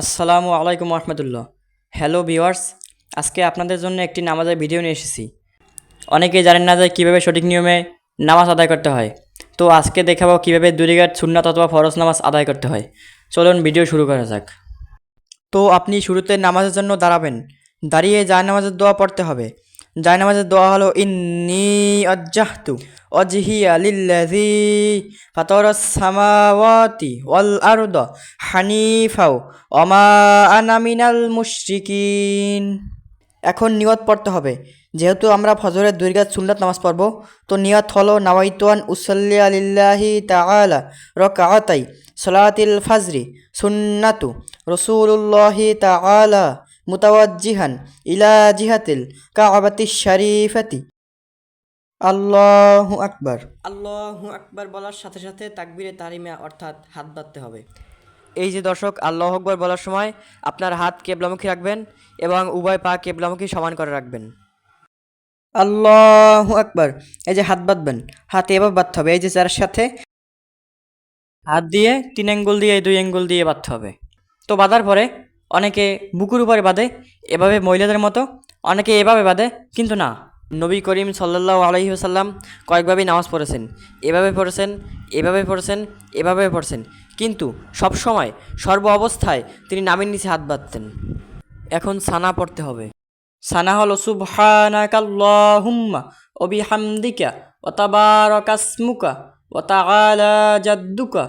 আসসালামু আলাইকুম রহমতুল্লাহ hello viewers আজকে আপনাদের জন্য একটি নামাজের ভিডিও নিয়ে এসেছি। অনেকেই জানেন না যে কীভাবে সঠিক নিয়মে নামাজ আদায় করতে হয়। তো আজকে দেখাবো কীভাবে দুরিঘাট, সুন্নাত অথবা ফরজ নামাজ আদায় করতে হয়। চলুন ভিডিও শুরু করা যাক। তো আপনি শুরুতে নামাজের জন্য দাঁড়াবেন। দাঁড়িয়ে যা নামাজের দোয়া পড়তে হবে। জায় নামাজের দোয়া হলো, ইন্নি অজ্জাহতু অজহিয়া লিল্লাজি ফাতরস সামাওয়াতি ওয়াল আরদ হানিফাও অমা আনা মিনাল মুশরিকিন। এখন নিয়ত পড়তে হবে। যেহেতু আমরা ফজরের দুর্গাত সুন্নাত নামাজ পড়ব, তো নিয়ত হলো, নাওয়াইতুয়ান উসল্লি আলিল্লাহি তাআলা রকাআতাই সলাতিল ফাজরি সুন্নাতু রসুলুল্লাহি তাআলা মুতাওয়াজ্জিহান ইলা জিহাতিল কাবাতি শরীফাতি। আল্লাহু আকবার। আল্লাহু আকবার বলার সাথে সাথে তাকবিরে তারিমে অর্থাৎ হাত বাঁধতে হবে। এই যে দর্শক আল্লাহ আকবর বলার সময় আপনার হাত কেবলামুখী রাখবেন এবং উভয় পা কেবলামুখী সমান করে রাখবেন। আল্লাহ আকবার। এই যে হাত বাঁধবেন হাতে এভাবে বাঁধতে হবে এই যে যার সাথে হাত দিয়ে তিন অ্যাঙ্গুল দিয়ে দুই অ্যাঙ্গুল দিয়ে বাঁধতে হবে। তো বাঁধার পরে অনেকে বুকুর উপরে বাঁধে, এভাবে মহিলাদের মতো অনেকে এভাবে বাঁধে, কিন্তু না। নবী করিম সাল্লাহ আলহি আসাল্লাম কয়েকভাবেই নামাজ পড়েছেন। এভাবে পড়েছেন এভাবে পড়েছেন, এভাবে পড়ছেন। কিন্তু সব সময় সর্ব অবস্থায় তিনি নামের নিচে হাত বাঁধতেন। এখন সানা পড়তে হবে। সানা হলো সুবহানাকাল্লাহুম্মা ও বিহামদিকা ও তাবারাকাসমুকা ও তাআলা জাদ্দুকা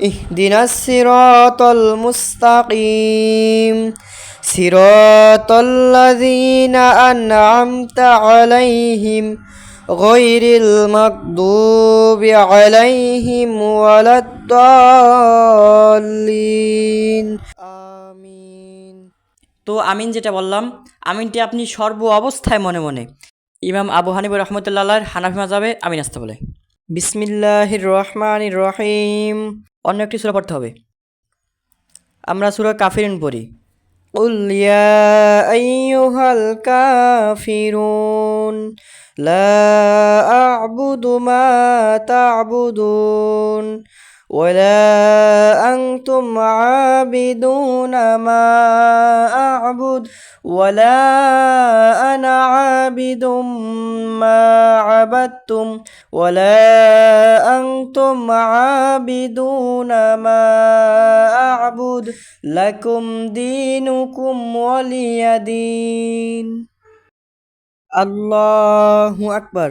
اهدنا الصراط المستقيم صراط الذين أنعمت عليهم غير المغضوب عليهم ولا الضالين আমিন তো আমিন যেটা বললাম আমিনটি আপনি সর্ব অবস্থায় মনে মনে ইমাম আবু হানিব রহমতুল্লাহ হানাফি মাজাবে আমিন আসতে বলে বিসমিল্লাহির রহমানির রহিম অন্য একটি সুরা পড়তে হবে আমরা সুরা কাফিরিন পড়ি قل يا أيها الكافرون لا أعبد ما تعبدون ولا أنتم عابدون ما أعبد ولا أنا عابد ما عبدتم ولا أنتم عابدون ما أعبد لكم دينكم ولي دين আল্লাহু আকবার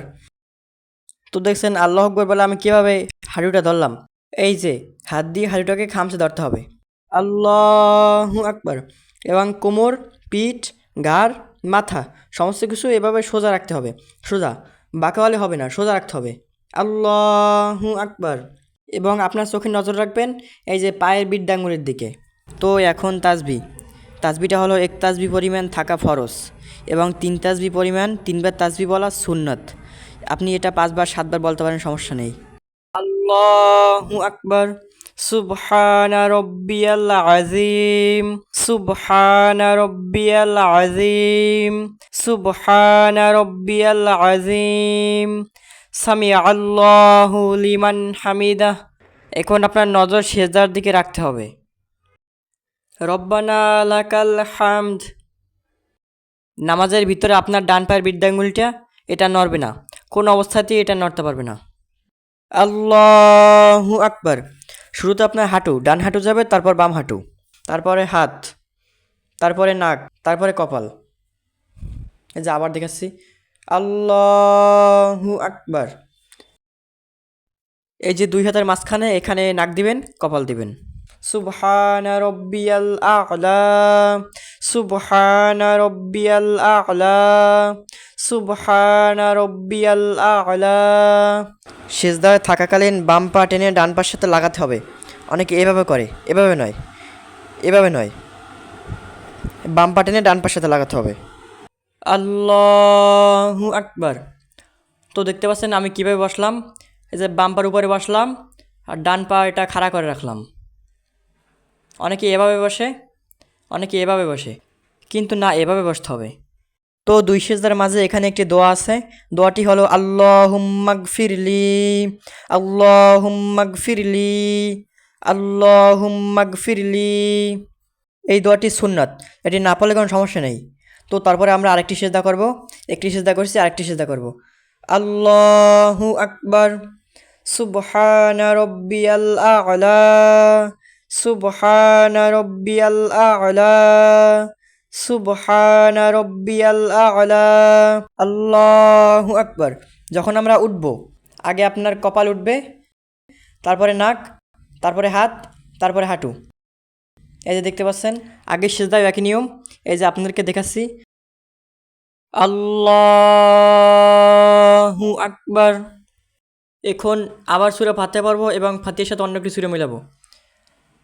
তো দেখছেন আল্লাহ আকবর বলে আমি কিভাবে হাঁটুটা ধরলাম এই যে, হাত দিয়ে হাঁটুটাকে খামচে ধরতে হবে। আল্লাহু আকবার। এবং কোমর, পিঠ ঘাড় মাথা, সমস্ত কিছু এভাবে সোজা রাখতে হবে। সোজা বাঁকা হলে হবে না, সোজা রাখতে হবে। আল্লাহু আকবার। এবং আপনার চোখে নজর রাখবেন, এই যে পায়ের বিদ্যাঙ্গুরের দিকে। তো এখন তাজবি। তাজবিটা হলো এক তাজবি পরিমাণ থাকা ফরজ। এবং তিন তাজবি পরিমাণ, তিনবার তাজবি বলা সুন্নত। আপনি এটা পাঁচবার, সাতবার বলতে পারেন, সমস্যা নেই। আল্লাহু আকবার সুবহানা রব্বিয়াল আজিম সুবহানা রব্বিয়াল আজিম সুবহানা রব্বিয়াল আজিম সামি আল্লাহু লিমান হামিদা এখন আপনার নজর সেজদার দিকে রাখতে হবে। রব্বানা লাকাল হামদ। নামাজের ভিতরে আপনার ডান পায়ের বিদ্যাঙ্গুলিটা, এটা নড়বে না। কোনো অবস্থাতেই এটা নড়তে পারবে না। আল্লাহু আকবার। শুরুতে আপনার হাঁটু, ডান হাঁটু যাবে, তারপর বাম হাঁটু, তারপরে হাত, তারপরে নাক, তারপরে কপাল। এই যে আবার দেখাচ্ছি। আল্লাহু আকবার। এই যে দুই হাতের মাঝখানে এখানে নাক দিবেন, কপাল দিবেন। সুবহানা রব্বিয়াল আ'লা, সুবহানা রব্বিয়াল আ'লা সেজদায় থাকাকালীন বাম পা টেনে ডান পার সাথে লাগাতে হবে। অনেকে এভাবে করে, এভাবে নয় এভাবে নয়। বাম পা টেনে ডান পার সাথে লাগাতে হবে। আল্লাহু আকবার। তো দেখতে পাচ্ছেন আমি কীভাবে বসলাম? এই যে বাম পার উপরে বসলাম আর ডান পা এটা খাড়া করে রাখলাম। অনেকে এভাবে বসে, অনেকে এভাবে বসে, কিন্তু না এভাবে বসতে হবে। তো দুই সেজদার মাঝে এখানে একটি দোয়া আছে। দোয়াটি হলো আল্লাহ হুম্মাগ ফিরলি আল্লাহ হুম্মাগ ফিরলি আল্লাহ হুম্মাগ ফিরলি এই দোয়াটি সুন্নাত। এটি না পড়লে কোনো সমস্যা নেই। তো তারপরে আমরা আরেকটি সেজদা করব। একটি সেজদা করছি, আরেকটি সেজদা করব। আল্লাহু আকবার, সুবহানা রব্বিয়াল আ'লা, সুবহানা রব্বিয়াল আ'লা। সুবহানা আল্লাহু আকবার। যখন আমরা উঠব, আগে আপনার কপাল উঠবে, তারপরে নাক, তারপরে হাত, তারপরে হাঁটু। এই যে দেখতে পাচ্ছেন আগের সেজদায় একই নিয়ম, এই যে আপনাদেরকে দেখাচ্ছি। আল্লাহু আকবার। এখন আবার সুরে ফাতে পারব এবং ফাতির সাথে অন্য একটি সুরে মিলাবো।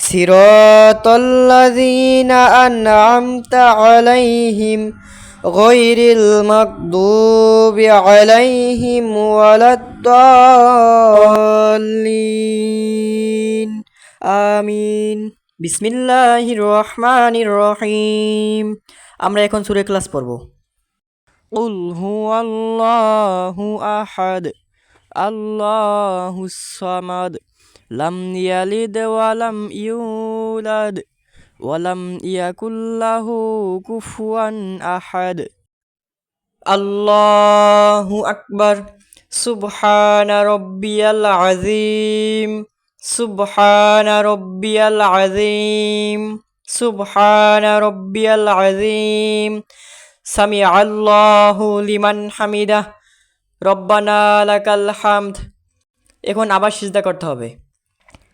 صراط الذين أنعمت عليهم غير المغضوب عليهم ولا الضالين আমিন বিসমিল্লাহির রহমানির রহিম আমরা এখন সুরে ক্লাস পড়ব উল হু আল্লাহু আহাদ আল্লাহু সামাদ লাম ইয়ালিদ ওয়ালাম ইউলাদ ওয়ালাম ইয়াকুল্লাহু কুফুয়ান আহাদ আল্লাহু আকবার সুবহানা রব্বিয়াল আযীম সুবহানা রব্বিয়াল আযীম সুবহানা রব্বিয়াল আযীম সামি আল্লাহু লিমান হামিদাহ রব্বানা লাকাল হামদ এখন আবার সিজদা করতে হবে।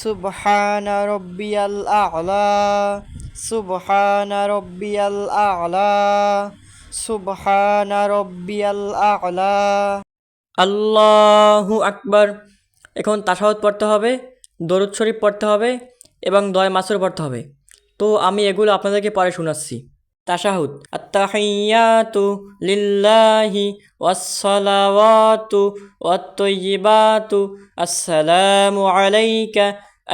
সুবহানা রব্বিয়াল আ'লা, সুবহানা রব্বিয়াল আ'লা, সুবহানা রব্বিয়াল আ'লা। আল্লাহু আকবার। এখন তাশাহুদ পড়তে হবে, দরুদ শরীফ পড়তে হবে এবং দয় মাসুর পড়তে হবে। তো আমি এগুলো আপনাদেরকে পরে শোনাচ্ছি। তাশাহুদ। আত্তাহিয়াতু লিল্লাহি ওয়াসসালাওয়াতু ওয়াত-তাইয়্যিবাতু আসসালামু আলাইকা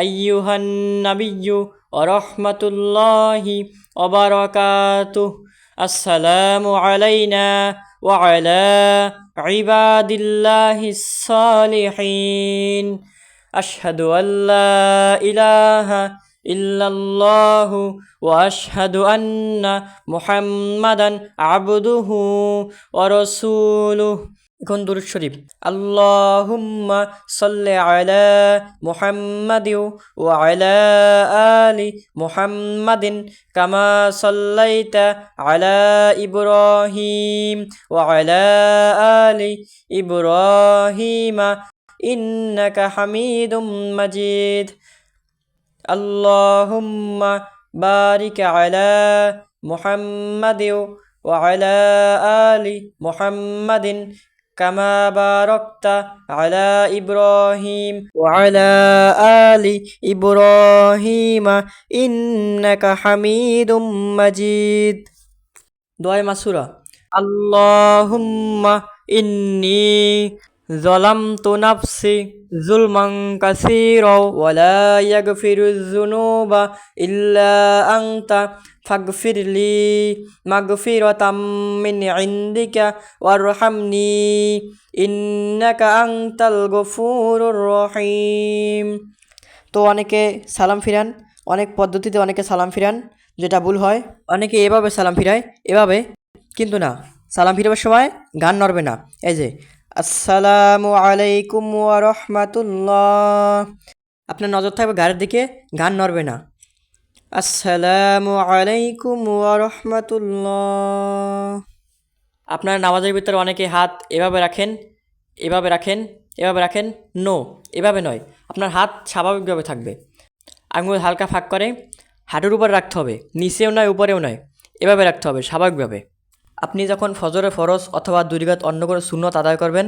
আইয়ুহান নাবিয়্যু ওয়া রাহমাতুল্লাহি ওয়া বারাকাতুহু আসসালামু আলাইনা ওয়া আলা ইবাদিল্লাহিস সালিহিন আশহাদু আল্লা ইলাহা ইল্লাল্লাহু ওয়া আশহাদু আন্না মুহাম্মাদান আবদুহু ওয়া রাসূলুহু। এখন দুরূদ শরীফ। আল্লাহুম্মা সাল্লি আলা মুহাম্মাদিন ওয়া আলা আলি মুহাম্মাদিন কামা সাল্লাইতা আলা ইব্রাহিম ওয়া আলা আলি ইব্রাহিমা ইন্নাকা হামিদুম মাজিদ। اللهم بارك على محمد وعلى آل محمد كما باركت على إبراهيم وعلى آل إبراهيم إنك حميد مجيد دعاء مسورة اللهم إني ظلمت نفسي ظلما كثيرا ولا يغفر الذنوب إلا أنت فاغفر لي مغفرة من عندك وارحمني إنك أنت الغفور الرحيم তো অনেকে সালাম ফিরান অনেক পদ্ধতিতে অনেকে সালাম ফিরান যেটা ভুল হয় অনেকে এভাবে সালাম ফিরায় এভাবে কিন্তু না সালাম ফিরাবার সময় গান নড়বে না এই যে আসসালামু আলাইকুম রাহমাতুল্লাহ। আপনার নজর থাকবে গানের দিকে গান নড়বে না। আসসালামু আলাইকুম রাহমাতুল্লাহ। আপনার নামাজের ভিতরে অনেকে হাত এভাবে রাখেন এভাবে রাখেন এভাবে রাখেন, নো, এভাবে নয়। আপনার হাত স্বাভাবিকভাবে থাকবে। আঙুল হালকা ফাঁক করে, হাঁটুর উপর রাখতে হবে, নিচেও নয়, উপরেও নয়, এভাবে রাখতে হবে, স্বাভাবিকভাবে। আপনি যখন ফজরে ফরজ অথবা দুরিগাত অন্য করে শূন্যত আদায় করবেন,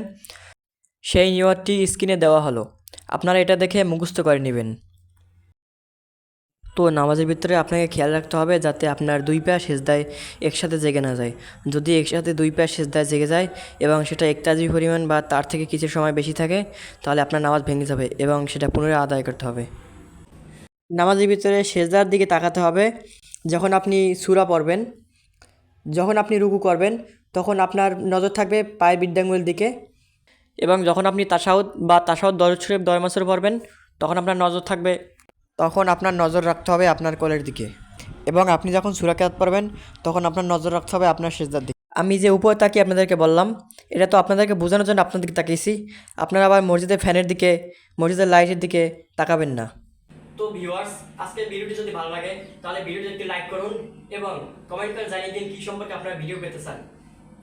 সেই নিয়তটি স্ক্রিনে দেওয়া হলো। আপনারা এটা দেখে মুখস্থ করে নেবেন। তো নামাজের ভিতরে আপনাকে খেয়াল রাখতে হবে যাতে আপনার দুই পা সেজদায় একসাথে জেগে না যায়। যদি একসাথে দুই পা সেজদায় জেগে যায় এবং সেটা একতাজি পরিমাণ বা তার থেকে কিছু সময় বেশি থাকে, তাহলে আপনার নামাজ ভেঙে যাবে এবং সেটা পুনরায় আদায় করতে হবে। নামাজের ভিতরে সেজদার দিকে তাকাতে হবে। যখন আপনি সুরা পড়বেন যখন আপনি রুকু করবেন তখন আপনার নজর থাকবে পায়ের বৃদ্ধাঙ্গুলের দিকে। এবং যখন আপনি তাসাউদ বা তাসাউদ দরজ শরীফ দয় মাসের পড়বেন তখন আপনার নজর থাকবে তখন আপনার নজর রাখতে হবে আপনার কোলের দিকে। এবং আপনি যখন সুরাকাত পড়বেন তখন আপনার নজর রাখতে হবে আপনার সেজদার দিকে। আমি যে উপরে তাকিয়ে আপনাদেরকে বললাম এটা তো আপনাদেরকে বোঝানোর জন্য আপনাদেরকে তাকিয়েছি। আপনারা আবার মসজিদের ফ্যানের দিকে মসজিদের লাইটের দিকে তাকাবেন না। তো ভিউয়ার্স আজকের ভিডিওটি যদি ভালো লাগে, তাহলে ভিডিওটি একটি লাইক করুন এবং কমেন্ট করে জানিয়ে দিন কী সম্পর্কে আপনারা ভিডিও পেতে চান।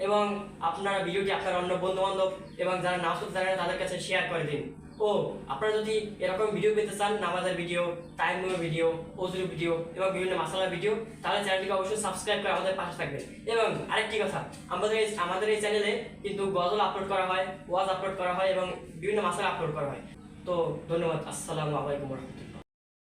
এবং আপনারা ভিডিওটি আপনার অন্য বন্ধু বান্ধব এবং যারা নামাজ পড়তে জানে তাদের কাছে শেয়ার করে দিন। ও, আপনারা যদি এরকম ভিডিও পেতে চান, নামাজের ভিডিও টাইম ভিডিও ওজুর ভিডিও এবং বিভিন্ন মাসালার ভিডিও তাহলে চ্যানেলটিকে অবশ্যই সাবস্ক্রাইব করে আমাদের পাশে থাকবেন। এবং আরেকটি কথা, আমাদের এই আমাদের এই চ্যানেলে কিন্তু গজল আপলোড করা হয়, ওয়াজ আপলোড করা হয় এবং বিভিন্ন মাসালা আপলোড করা হয়। তো ধন্যবাদ, আসসালামু আলাইকুম রহমতুল্লাহ।